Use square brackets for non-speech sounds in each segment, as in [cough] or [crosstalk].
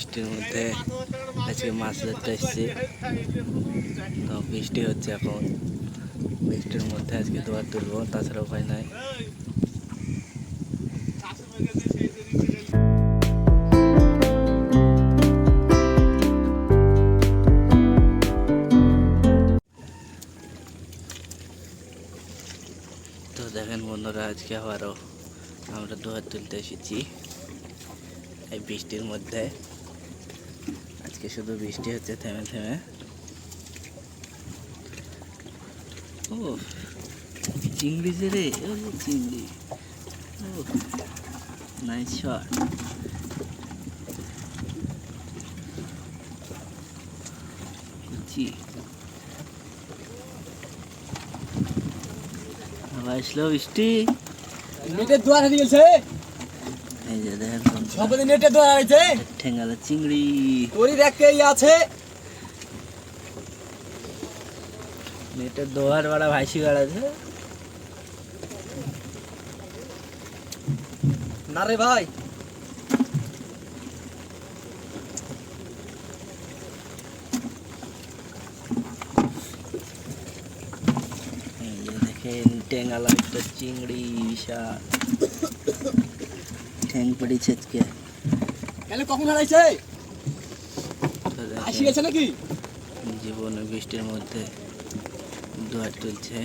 বৃষ্টির মধ্যে আজকে মাছ ধরতে এসেছি। তো বৃষ্টি হচ্ছে এখন। বৃষ্টির মধ্যে আজকে দোয়ার তুলবো তাছাড়া উপায় নাই। তো দেখেন বন্ধুরা, আজকে আবারও আমরা দোয়ার তুলতে এসেছি এই বৃষ্টির মধ্যে। আজকে শুধু বৃষ্টি হচ্ছে থেমে থেমে। ও চিংড়ি যে রে ও চিংড়ি। ও নাইস শট কুচি আবার আসলো বৃষ্টি। নেটের দোয়ার হারিয়ে গেছে। এই যে দেখেন। সম্পত্তি নেটের দোয়ার হারিয়েছে ঠেঙ্গালা চিংড়ি। তোরই দেখতে ইয়ে আছে। নেটের দোহার বাড়া ভাইসি বেড়াচ্ছে না রে ভাই। দেখেন টেঙ্গালা একটা চিংড়ি বিশাল। ঠ্যাং পড়ি আজকে। কেন কখন হারাইছে? আসি গেছে নাকি? জীবনে বৃষ্টির মধ্যে দোয়ার তুলছে।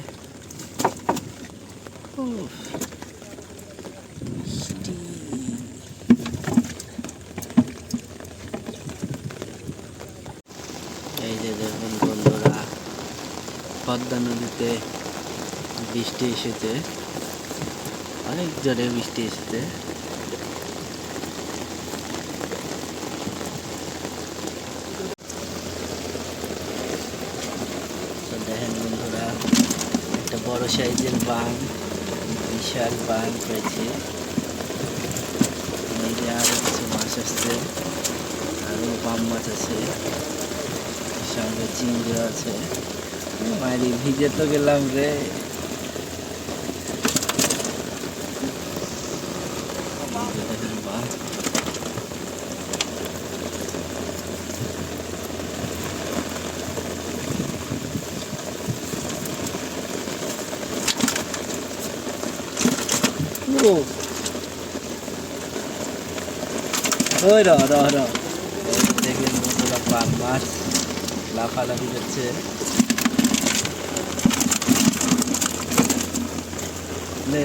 এই যে দেখুন বন্ধুরা, পদ্মা নদীতে বৃষ্টি এসেছে। অনেক জোরে বৃষ্টি এসেছে তো দেখেন বন্ধুরা একটা সাইজের বান, বিশাল বান পেয়েছে। এই যে আরও কিছু মাছ আসছে আরও পাম মাছ আছে সঙ্গে চিংড়ি আছে। মারি ভিজে তো গেলাম রে এই যে দেখেন বান ও ওই র র র দেখেন বন্ধুরা পান মাছ লাফালাফি করছে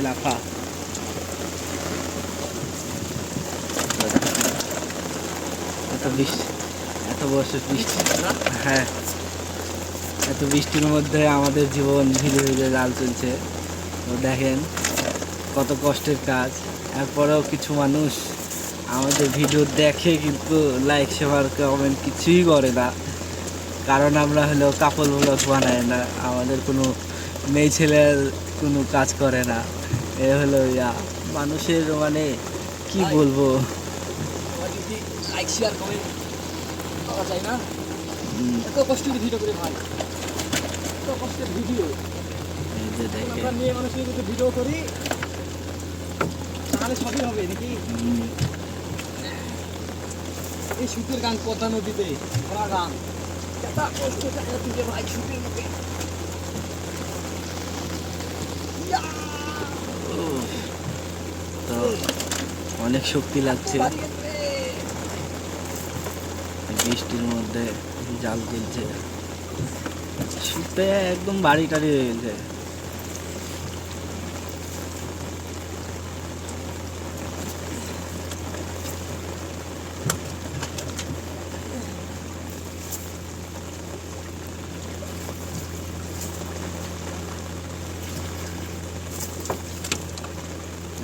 লাফা। এত বৃষ্টি, এত বছর বৃষ্টি। হ্যাঁ। এত বৃষ্টির মধ্যে আমাদের জীবন ধীরে ধীরে জাল চলছে। তো দেখেন, কত কষ্টের কাজ। এরপরেও কিছু মানুষ আমাদের ভিডিও দেখে কিন্তু লাইক শেয়ার কমেন্ট কিছুই করে না। কারণ আমরা হলো কাপল ব্লগ বানাই না আমাদের কোনো মেয়ে ছেলের কোনো কাজ করে না। এ হলো ইয়া মানুষের মানে কি বলব? লাইক শেয়ার কমেন্ট পাওয়া যায় না এত কষ্টের ভিডিও করে ভাই। এত কষ্টের ভিডিও। এই যে দেখে আমরা মেয়ে মানুষের যদি ভিডিও করি তাহলে সবই হবে নাকি? এই শীতের গান পদ্মা নদীতে গান। এত কষ্ট টাকা তুলে ভাই শীতের মধ্যে তো অনেক শক্তি লাগছে। বৃষ্টির মধ্যে জাল তুলছে শীতে একদম বাড়ি টাড়ি হয়ে গেছে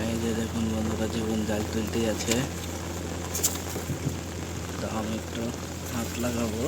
এই যে দেখুন বন্ধুরা জীবন জাল তুলতেই আছে। তো আমি একটু হাত লাগাবো।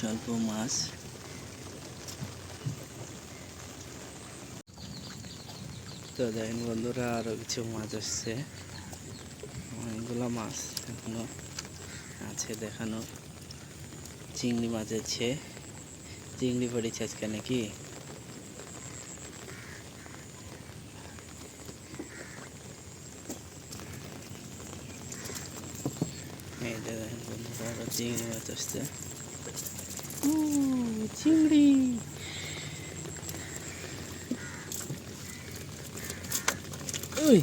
স্বল্প মাছ। তো দেখেন বন্ধুরা, আরও কিছু মাছ আসছে। অনেকগুলো মাছ এখনও আছে দেখানো চিংড়ি মাছ আছে। চিংড়ি পড়েছে আজকে নাকি? এই দেখেন বন্ধুরা, আরও চিংড়ি মাছ আসছে। চিংড়ি ওই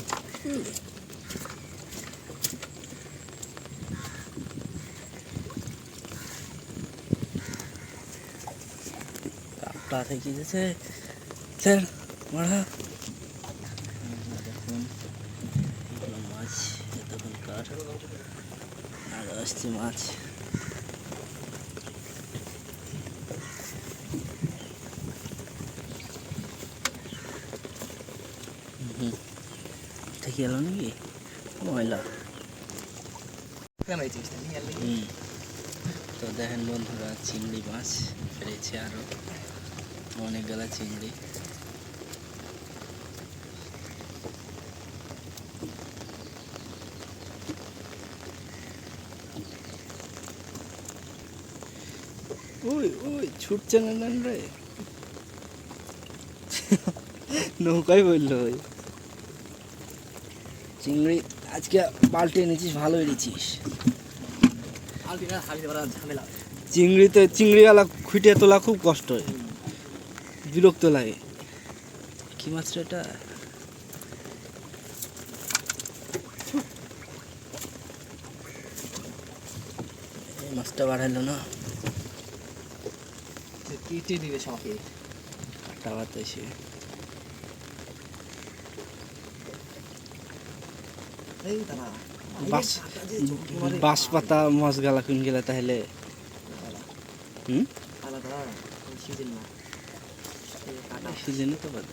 থেকে গেছে স্যার মারা মাছ এতক্ষণকার আর আসছে মাছ থেকে এলো নাকি? ময়লা। তো দেখেন বন্ধুরা, চিংড়ি মাছ ফেলেছে আরও অনেকগুলা চিংড়ি। ওই ওই, ছুটছে না রে। নৌকায় বলল ওই। চিংড়ি আজকে বাল্টি এনেছিস ভালো এনেছিস। চিংড়িতে চিংড়িওয়ালা খুঁটে তোলা খুব কষ্ট হয় বিরক্ত লাগে। কি মাছ এটা? মাছটা বাড়াইলো না। দিবে সবাইকে। কাটা বাতাসে বাস পাতা মাছ গালা কুন গেলে তাহলে? হুম? সিজন তো বাদ।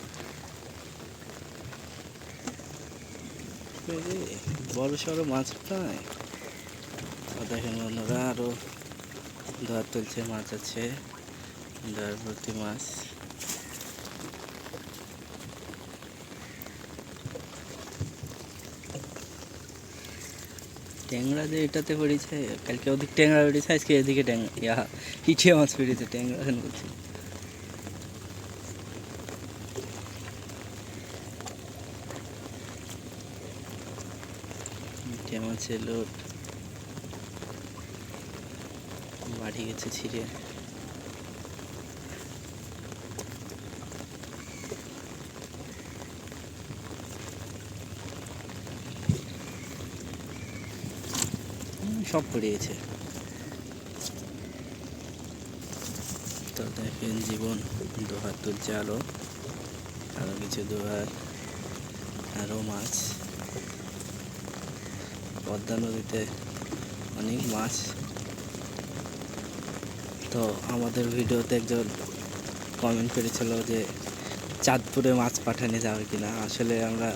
বড় সড়ো মাছ প্রায়। দেখেন বন্ধুরা আরও ধোয়া তুলছে মাছ আছে ধোয়ার ভর্তি মাছ। ট্যাংরা যে এটাতে পড়েছে, কালকে ওদিক ট্যাংরা পড়েছে, আজকে এদিকে ট্যাংরা ইয়া ইটিয়া মাছ পড়েছে, ট্যাংরা এখন বলছি। মাছের লোট। বাড়ি গেছে ছিঁড়ে হুম, সব পড়িয়েছে তো দেখেন জীবন দোহার তুলছে আরও আরও কিছু দোহার আরও মাছ। পদ্মা নদীতে অনেক মাছ। তো আমাদের ভিডিওতে একজন কমেন্ট করেছিল যে, চাঁদপুরে মাছ পাঠানো যাবে কিনা? আসলে আমরা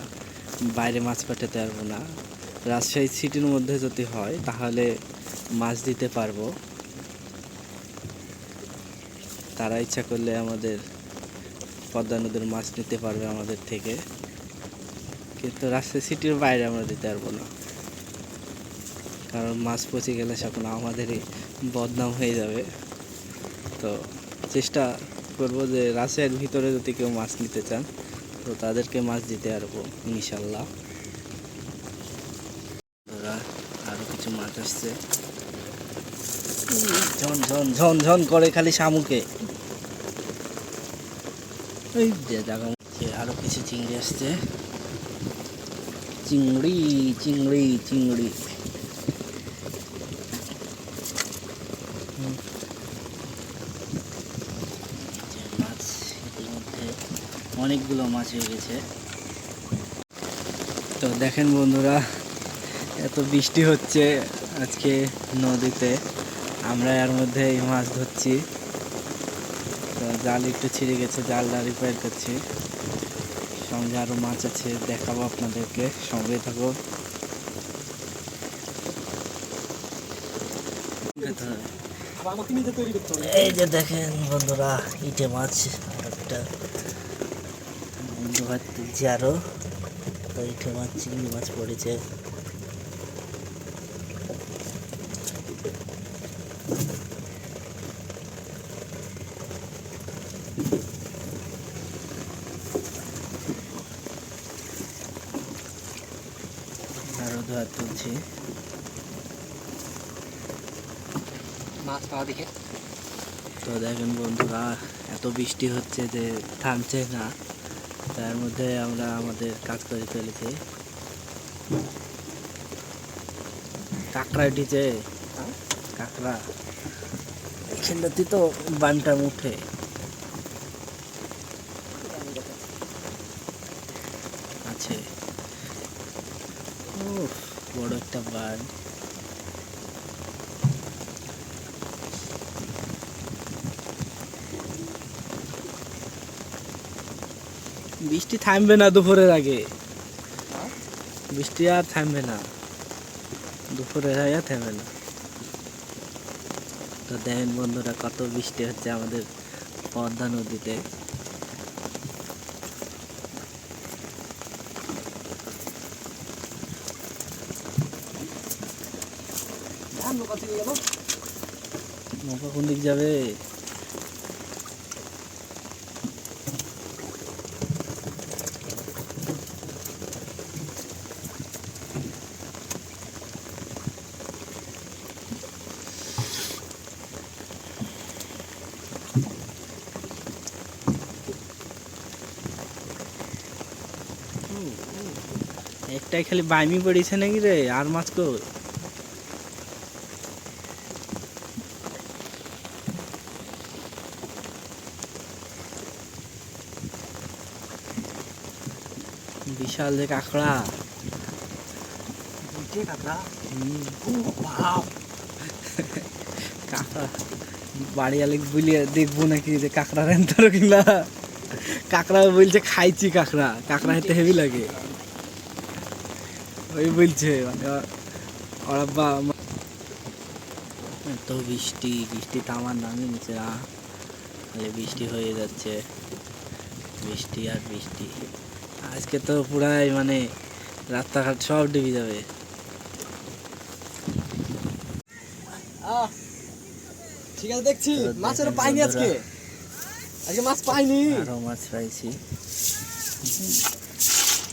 বাইরে মাছ পাঠাতে পারব না। রাজশাহী সিটির মধ্যে যদি হয়, তাহলে মাছ দিতে পারব। তারা ইচ্ছা করলে আমাদের পদ্মা নদীর মাছ নিতে পারবে আমাদের থেকে। কিন্তু রাজশাহী সিটির বাইরে আমরা দিতে পারব না। কারণ মাছ পচে গেলে তখন আমাদেরই বদনাম হয়ে যাবে। তো চেষ্টা করব যে রাজশাহীর ভিতরে যদি কেউ মাছ নিতে চান, তো তাদেরকে মাছ দিতে পারব, ইনশাল্লাহ ওরা আরও কিছু মাছ আসছে। ঝন ঝন ঝন ঝন করে খালি শামুকে। ওই যে জায়গা মধ্যে আরও কিছু চিংড়ি আসছে। চিংড়ি চিংড়ি চিংড়ি। অনেকগুলো মাছ হয়ে গেছে। তো দেখেন বন্ধুরা এত বৃষ্টি হচ্ছে আজকে নদীতে। আমরা এর মধ্যে এই মাছ ধরছি। তো জাল একটু ছিঁড়ে গেছে, জাল জালটা রিপেয়ার করছি। সঙ্গে আরও মাছ আছে, দেখাবো আপনাদেরকে। সঙ্গে থাকো। এই যে দেখেন বন্ধুরা, ইটে মাছ একটা বন্ধু ভাত তুলছি আরও তো ইঠে মাছ, চিংড়ি মাছ পড়েছে আরও তুলছি মাছ পাওয়া দেখে। তো দেখেন বন্ধুরা এত বৃষ্টি হচ্ছে যে থামছে না। তার মধ্যে আমরা আমাদের কাজ করে ফেলেছি। কাঁকড়া উঠেছে হ্যাঁ? কাঁকড়া। এখানটাতে তো বানটা উঠে আছে উফ, বড় একটা বান বৃষ্টি থামবে না দুপুরের আগে? বৃষ্টি আর থামবে না। দুপুরের আগে থামবে না। তো দেখেন বন্ধুরা, কত বৃষ্টি হচ্ছে আমাদের পদ্মা নদীতে ধান নৌকা থেকে গেল দিক যাবে। একটাই খালি বাইমি পড়েছে নাকি রে? আর মাছ কই? বিশাল যে কাঁকড়া। কাঁকড়া? বাড়ি আলে বলিয়ে দেখব নাকি যে কাঁকড়া রেন্তারো কিনা কাঁকড়া বলছে খাইছি কাঁকড়া কাঁকড়া খেতে হেভি লাগে। ওই বলছে মানে ওর- এত বৃষ্টি বৃষ্টি তো আমার নামই নিচে বৃষ্টি হয়ে যাচ্ছে। বৃষ্টি আর বৃষ্টি। আজকে তো পুরাই মানে রাস্তাঘাট সব ডুবে যাবে। ঠিক আছে দেখছি। মাছ আরও পাইনি আজকে। আজকে মাছ পাইনি। আরও মাছ পাইছি।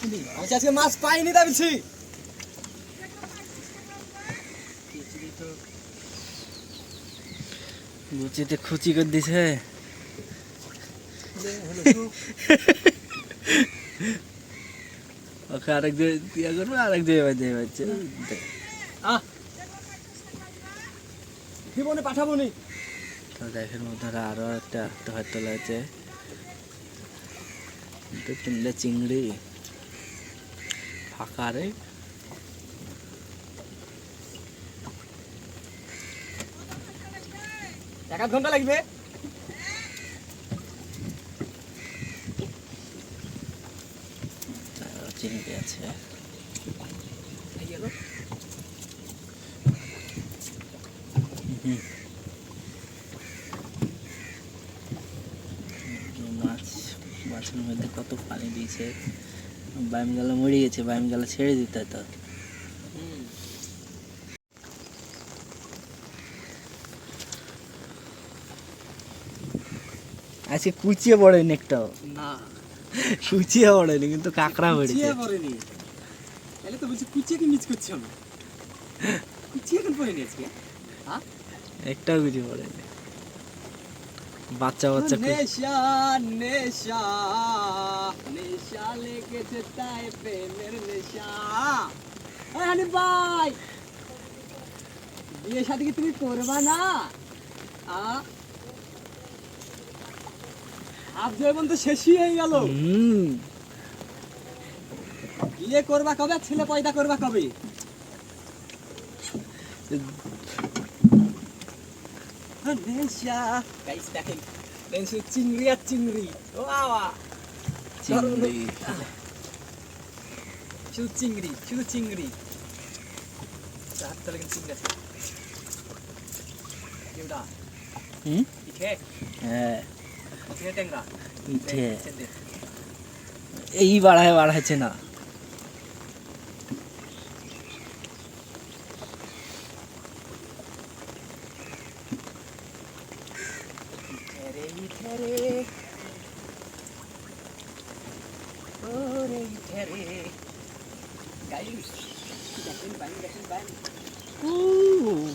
আমি আজকে মাছ পাইনি দাবিছি গুচিতে খুচি করে দিছে। [laughs] ওকে আরেক জায়গায় করব আরেক জায়গায় পাচ্ছে আহ! জীবনে পাঠাবো নি? তো দেখেন মধ্যে আরও একটা হয়তো তোলা আছে। তিনটে চিংড়ি। ফাঁকা রে। এক ঘণ্টা লাগবে আরও চিংড়ি মাছ মাছের মধ্যে কত পানি দিয়েছে বাইম গালা মরে গেছে বাইম গালা ছেড়ে দিতে হতো আজকে কুচিয়ে পড়েনি একটাও না। কুচিয়ে পড়েনি কিন্তু কাঁকড়া পড়েছে। কুচিয়ে পড়েনি। তাহলে তো বলছি কুচিয়ে কি মিস করছি আমি কুচিয়ে এখন পড়েনি আজকে? একটাও কুচি পড়েনি। বাচ্চা বাচ্চা নেশা নেশা নেশা লেগেছে তাই প্রেমের নেশা। হানিফ ভাই বিয়ে শাদি কি তুমি করবা না? আ? আপ জীবন তো শেষই হয়ে গেল। হুম। বিয়ে করবা কবে ছেলে পয়দা করবা কবে? দেখেন চিংড়ি আর চিংড়ি। ও বাবা। চিংড়ি। শুধু চিংড়ি শুধু চিংড়ি। কিন্তু চিংড়ি আছে। হ্যাঁ। এই বাড়ায় বাড়াচ্ছে না।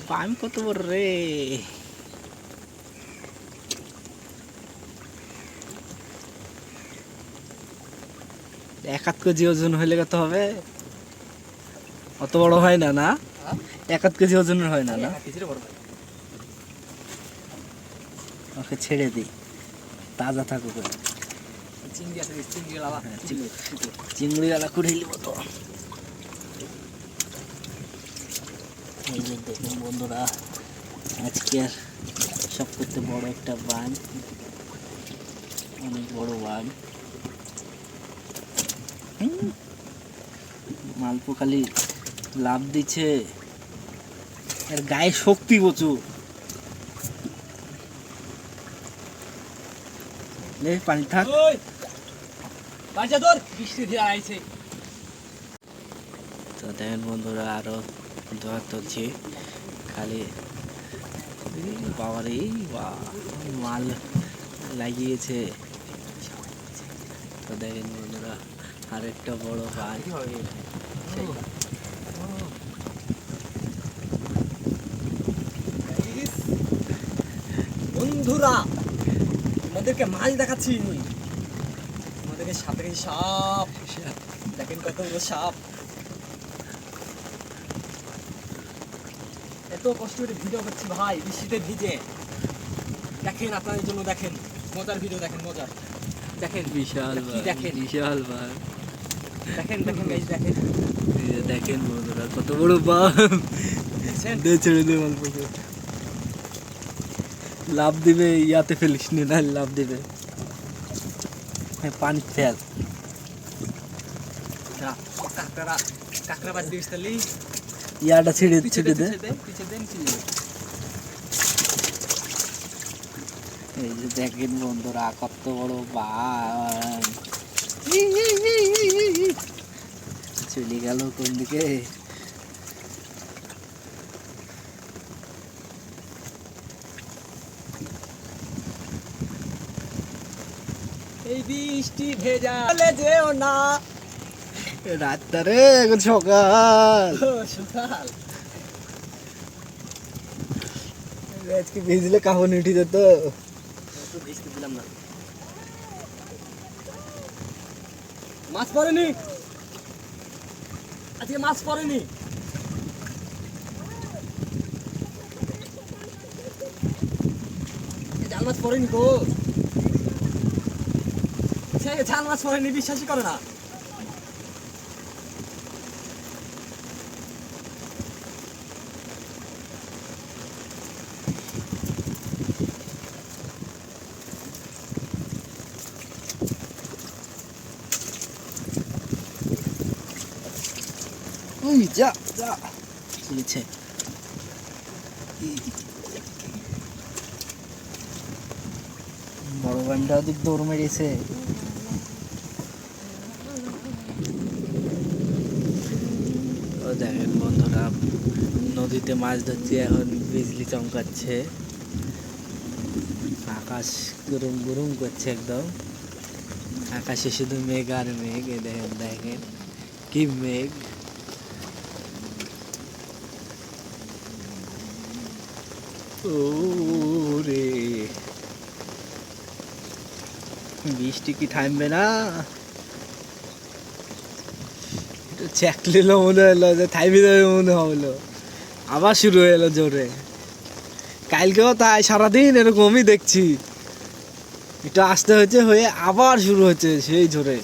পাম কত বড় রে। এক হাত কেজি ওজন হইলে কত হবে? অত বড় হয় না না? এক হাত কেজি ওজনের হয় না না? ওকে ছেড়ে দিই। তাজা থাকুক চিংড়ি হ্যাঁ, করে নিব তো। এই যে দেখুন বন্ধুরা আজকে আর সব করতে বড় একটা বান। অনেক বড় বান। মালপো খালি লাভ দিচ্ছে। এর গায়ে শক্তি প্রচুর। নে পানি থাক। বাজা তোর বৃষ্টি দিয়ে আইছে। তো দেখেন বন্ধুরা আরও দোয়া তুলছি। খালি বাবারে এই বা মাল লাগিয়েছে। তো দেখেন বন্ধুরা আরেকটা বড় ভাই বন্ধুরা আমাদেরকে মাছ দেখাচ্ছি। আমাদেরকে সাপে সাপ। দেখেন কত সাপ। এত কষ্ট করে ভিডিও করছি ভাই বৃষ্টিতে ভিজে। দেখেন আপনাদের জন্য দেখেন। মজার ভিডিও দেখেন মজার। দেখেন। বিশাল ভাই দেখেন? বিশাল ভাই। দেখেন দেখেন দেখেন। দেখেন বন্ধুরা কত বড় বাম দেখছেন দে ছেড়ে দে অল্পকে লাভ দিবে ইয়াতে ফেলিস নি না লাভ দিবে। হ্যাঁ, পানি ফেল। কাকড়া কাকড়া বাজ দিস তাহলে। ইয়াটা ছেড়ে ছেড়ে দে পিছে দেন চিনি এই যে দেখেন বন্ধুরা কত বড় বান চলে গেল কোন দিকে? এই বৃষ্টি ভেজা যেও না। রাতটা রে এখন সকাল। সকাল। আজকে ভিজলে কাহন উঠি যেত। ভিজতে দিলাম না। মাছ পড়েনি? আজকে মাছ পড়েনি। জাল মাছ পড়েনি গো। সে জাল মাছ পড়েনি, বিশ্বাসই করে না। যা যা চলেছে বড় ওদিক দৌড় মেরেছে। ও দেখেন বন্ধুরা, নদীতে মাছ ধরছি, এখন বিজলি চমকাচ্ছে। আকাশ গরম গরম করছে একদম। আকাশে শুধু মেঘ আর মেঘ দেখেন দেখেন। কি মেঘ। ওরে। বৃষ্টি কি থামবে না? চ্যাকলিলো মনে হলো যে থাইবি দেবে মনে হলো। আবার শুরু হয়ে এলো জোরে। কালকেও তাই, সারাদিন এরকমই দেখছি। এটা আসতে হয়েছে হয়ে আবার শুরু হচ্ছে সেই জোরে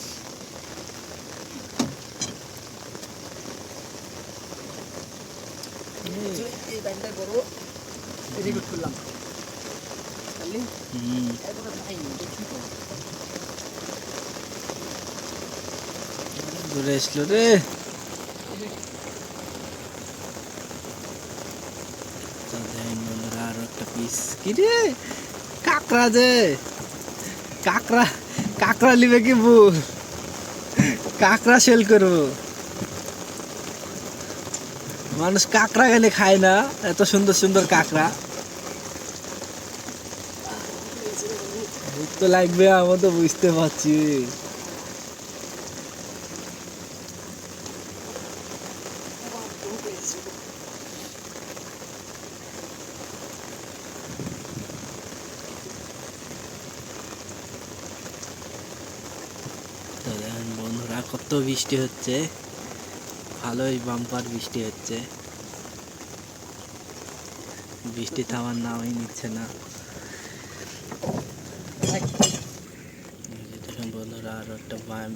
এই ব্যাগটা বড় রেকর্ড করলাম তাহলে হুম এতটা পাইনি দেখি তো এসলো রে। কাকড়া সেল মানুষ কাঁকড়া গেলে খায় না, এত সুন্দর সুন্দর কাঁকড়া। তো লাগবে আমার তো বুঝতে পারছি তো দেখেন বন্ধুরা কত বৃষ্টি হচ্ছে। ভালোই বাম্পার বৃষ্টি হচ্ছে। বৃষ্টি থামার নামই নিচ্ছে না। বন্ধুরা আরও একটা বাম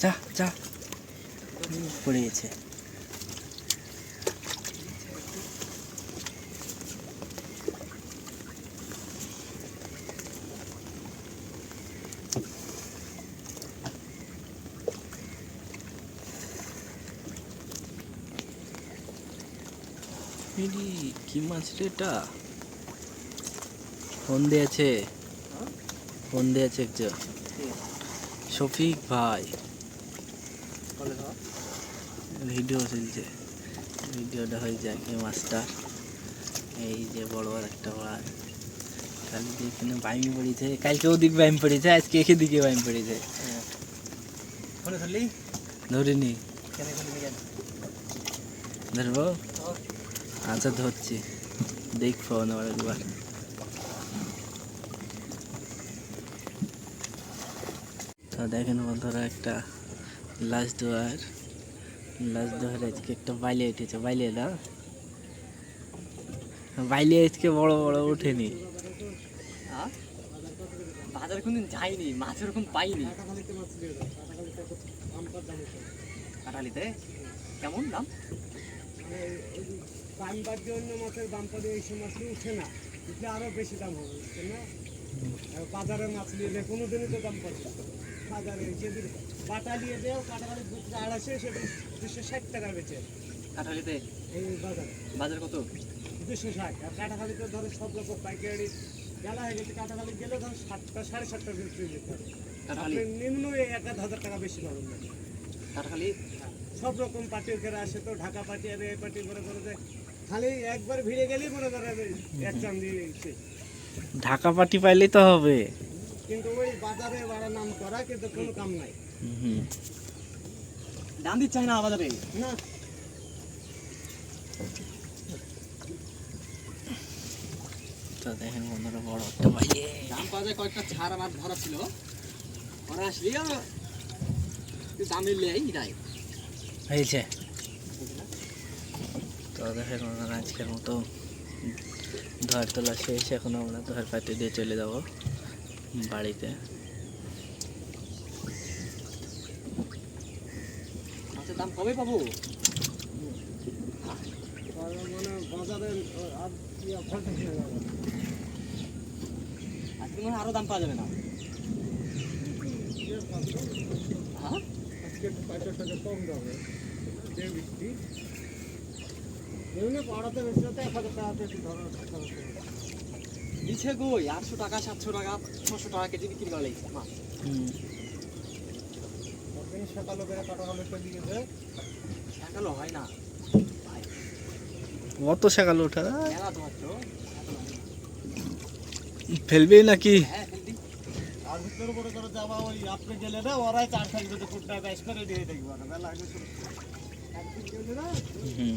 যা যা। পড়ে গেছে। এডি কি মাছ রে এটা? ফোন দিয়েছে। ফোন দিয়েছে একজন। শফিক ভাই। ভিডিও চলছে। ভিডিওটা হয়ে যায় কি মাছটা। এই যে বড় বড় একটা মাছ। কালকে এখানে বাইমি পড়েছে। কালকে ওদিক বাইম পড়েছে আজকে একে দিকে বাইম পড়েছে। ধরিনি। ধরবো? আচ্ছা ধরছি। দেখব আমার একবার। তো দেখেন বন্ধুরা একটা লাশ দোয়ার। লাশ দোয়ার আজকে একটা বাইলে উঠেছে, বাইলে না? বাইলে আজকে বড় বড় হ্যাঁ বাজারে কোনদিন যাইনি মাছ ওরকম পাইনি। কাটালিতে কেমন দাম? বাদ দিয়ে অন্য মাছের দাম পড়ে এই সময় মাছগুলো উঠে না। উঠলে আরও বেশি দাম হবে বুঝছেন না? বাজারে মাছ নিলে কোনো দিনই তো দাম পড়বে। বাজারে যেদিন বাটা নিয়ে দেও কাটাকালি দুশো আড়াইশো সেটা দুশো ষাট টাকা বেচে। কাটালিতে এই বাজারে। বাজার কত? দুশো ষাট। আর কাটাখালিতে ধরো সব রকম পাইকারি। গেলা হয়ে গেছে কাটাখালি গেলে ধরো সাতটা সাড়ে সাতটা বিক্রি যেতে হবে। আপনি নিম্ন এই এক হাজার টাকা বেশি পাবেন। না কাটালি সব রকম পার্টির করে আসে তো ঢাকা পার্টি আর এই পার্টি করে করে যে খালি একবার ভিড়ে গেলেই মনে করে এক চান দিয়ে ঢাকা পাটি পাইলেই তো হবে। কিন্তু ওই বাজারে বাড়া নাম করা কিন্তু কোনো কাম নাই। হুম। দাম দিচ্ছে না বাজারে? না। তো দেখেন বন্ধুরা বড় একটা বাইলে দাম পাওয়া যায় কয়েকটা ছাড় মাছ ধরা ছিল। ওরা আসলি দাম এই নাই হয়েছে তো বন্ধুরা আজকের মতো ধর তোলা শেষ, এখন আমরা ধর পাতি দিয়ে চলে যাব বাড়িতে। মাছের দাম কবে আজকে মনে আরও দাম পাওয়া যাবে না? হ্যাঁ? এমনি পাড়াতে বেশি হতে এক হাজার টাকা বেশি ধরো। গই আটশো টাকা সাতশো টাকা ছশো টাকা কেজি বিক্রি করে মাছ সকালে কাটা গেছে হয় না। ভাই। অত সকাল ওঠা? হচ্ছে ফেলবে নাকি? হ্যাঁ ফেলদি আর ভিতরে করো যাবা ওই আপনি গেলে না ওরাই চার করে দিয়ে দেখব না বেলা আগে শুরু একদিন গেলে না হুম।